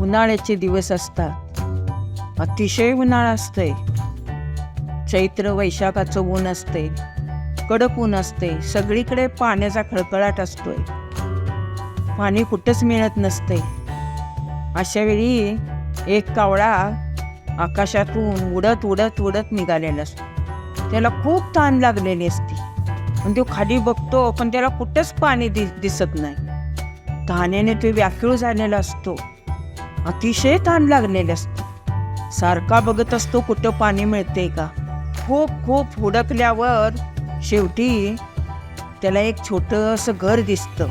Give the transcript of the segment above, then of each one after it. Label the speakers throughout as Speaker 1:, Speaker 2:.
Speaker 1: उन्हाळ्याचे दिवस असतात. अतिशय उन्हाळा असतंय चैत्र वैशाखाचं ऊन असते. कडक ऊन असते. सगळीकडे पाण्याचा खळखळाट असतोय. पाणी कुठंच मिळत नसते. अशा वेळी एक कावळा आकाशातून उडत उडत उडत निघालेला असतो. त्याला खूप ताण लागलेली असते. पण तो खाली बघतो पण त्याला कुठंच पाणी दि दिसत नाही. ताण्याने तो व्याकुळ झालेला असतो. अतिशय ताण लागलेले असते सारखा बघत असतो कुठं पाणी मिळते का? खूप खूप हुडकल्यावर शेवटी त्याला एक छोटंसं घर दिसतं.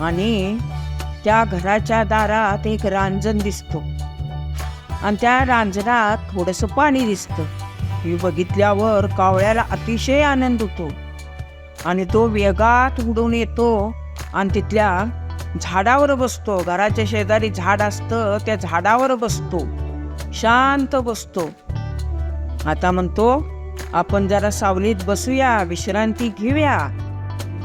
Speaker 1: आणि त्या घराच्या दारात एक रांजण दिसतो. आणि त्या रांजणात थोडंसं पाणी दिसतं. हे बघितल्यावर कावळ्याला अतिशय आनंद होतो. आणि तो वेगात उडून येतो आणि तिथल्या झाडावर बसतो. घराच्या शेजारी झाड असतं त्या झाडावर बसतो. शांत बसतो. आता म्हणतो आपण जरा सावलीत बसूया विश्रांती घेऊया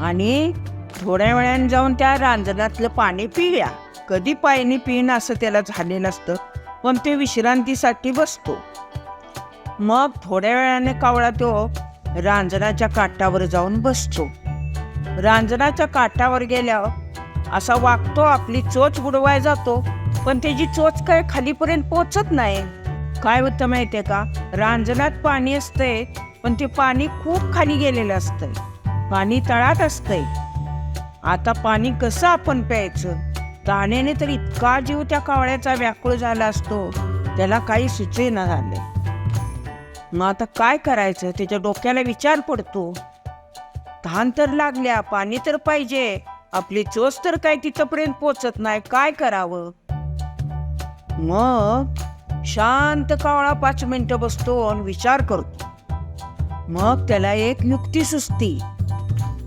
Speaker 1: आणि थोड्या वेळाने जाऊन त्या रांजणातलं पाणी पिऊया. कधी पाणी पिणं असं त्याला झालेलं असतं पण ते विश्रांतीसाठी बसतो. मग थोड्या वेळाने कावळा तो रांजणाच्या काठावर जाऊन बसतो. रांजणाच्या काठावर गेल्यावर असा वागतो आपली चोच बुडवाय जातो. पण त्याची चोच काय खालीपर्यंत पोचत नाही. काय होतं माहितीये का? रांजणात पाणी असतंय पण ते पाणी खूप खाली गेलेलं असतंय. पाणी तळात असतंय. आता पाणी कसं आपण प्यायचं? ताण्याने तर इतका जीव त्या कावळ्याचा व्याकुळ झाला असतो. त्याला काही सुचेना झाले मग आता काय करायचं? त्याच्या डोक्याला विचार पडतो. तहान तर लागल्या पाणी तर पाहिजे. आपली चोच तर काय तिथपर्यंत पोचत नाही काय करावं? मग शांत कावळा पाच मिनिटं बसतो आणि विचार करतो. मग त्याला एक युक्ती सुचती.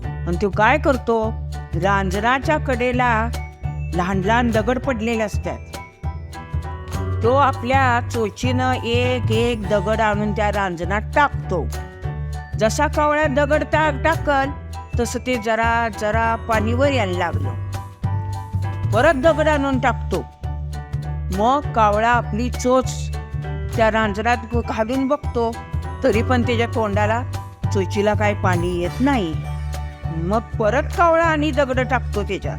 Speaker 1: आणि तो काय करतो? रांजणाच्या कडेला लहान लहान दगड पडलेले असतात. तो आपल्या चोचीनं एक एक दगड आणून त्या रांजणात टाकतो. जसा कावळ्या दगड टाक टाकल तसं ते जरा जरा पाणीवर यायला लागलं. परत दगड आणून टाकतो. मग कावळा आपली चोच त्या रांजरात घालून बघतो. तरी पण त्याच्या तोंडाला चोचीला काय पाणी येत नाही. मग परत कावळा आणि दगड टाकतो त्याच्यात.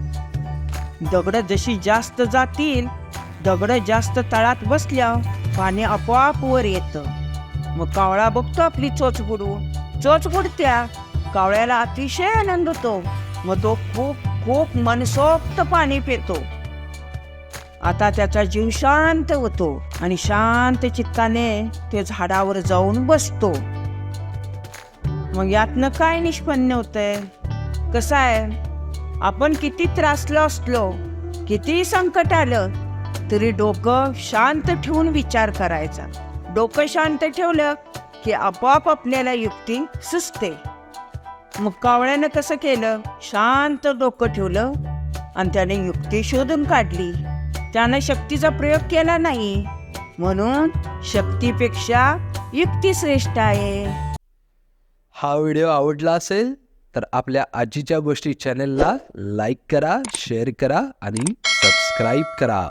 Speaker 1: दगड जशी जास्त जातील दगड जास्त तळात बसल्या पाणी आपोआप वर येतं. मग कावळा बघतो आपली चोच बुडवून. चोच बुडत्या कावळ्याला अतिशय आनंद होतो. मग तो खूप खूप मनसोक्त पाणी पितो. आता त्याचा जीव शांत होतो आणि शांत चित्ताने ते झाडावर जाऊन बसतो. मग यातनं काय निष्पन्न होतंय? कसं आहे? आपण किती त्रासलो असलो किती संकट आलं तरी डोकं शांत ठेवून विचार करायचा. डोकं शांत ठेवलं की आपोआप आपल्याला युक्ती सुचते. मग कावळ्यानं कसं केलं? शांत डोकं ठेवलं आणि त्याने युक्ती शोधून काढली. त्यानं शक्तीचा प्रयोग केला नाही. म्हणून शक्तीपेक्षा युक्ती श्रेष्ठ आहे.
Speaker 2: हा व्हिडिओ आवडला असेल तर आपल्या आजीच्या गोष्टी चॅनेलला लाईक करा शेअर करा आणि सबस्क्राईब करा.